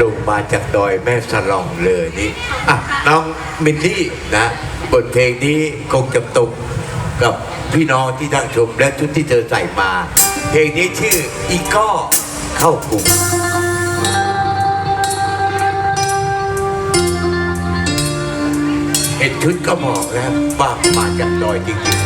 ลงมาจากดอยแม่สลองเลยนี่อะน้องมินนี่นะ บทเพลงนี้คงจะตกกับพี่น้องที่ทั้งชมและชุดที่เธอใส่มา เพลงนี้ชื่ออีก้อเข้ากลุ่มเห็นชุดก็บอกแล้วว่ามาจากดอยจริงอ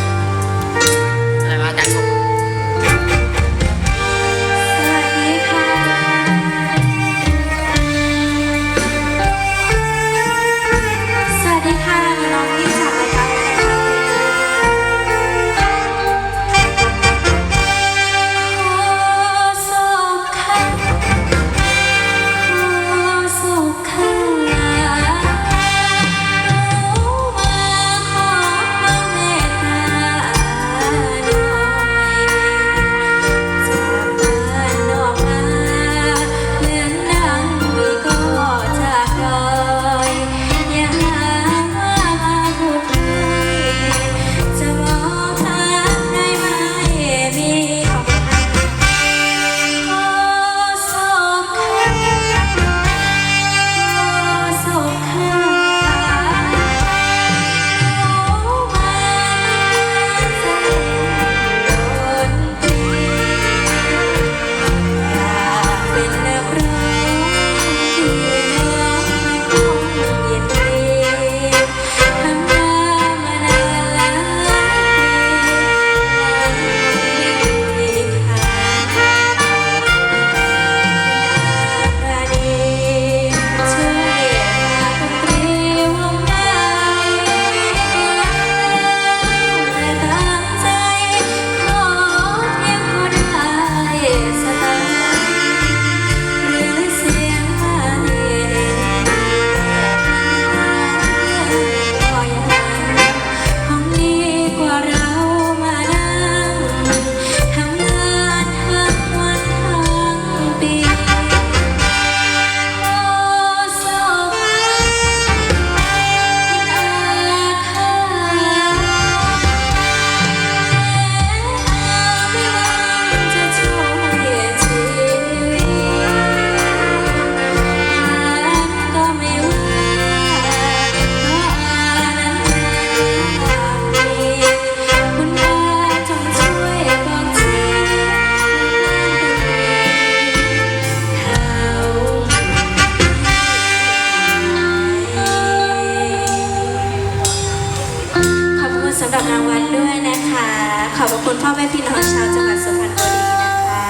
รับรางวัลด้วยนะคะ ขอบพระคุณพ่อแม่พี่น้องชาวจังหวัดสุพรรณบุรีนะคะ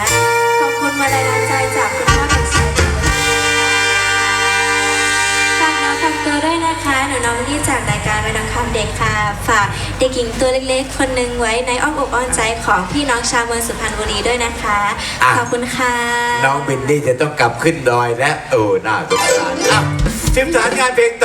ขอบคุณมาลัยน้ำใจจากคุณพ่อคุณชายจังหวัดฝากน้องฝากตัวด้วยนะคะ หนูน้องที่จากรายการเป็นน้องคำเด็กค่ะ ฝากเด็กหญิงตัวเล็กๆ คนหนึ่งไว้ในอ้อมอกอ้อมใจของพี่น้องชาวเมืองสุพรรณบุรีด้วยนะคะขอบคุณค่ะๆน้องมินนี่จะต้องกลับขึ้นดอยแล้วโอ้น่าสงสารอะสิบสารงานเพลงต่อ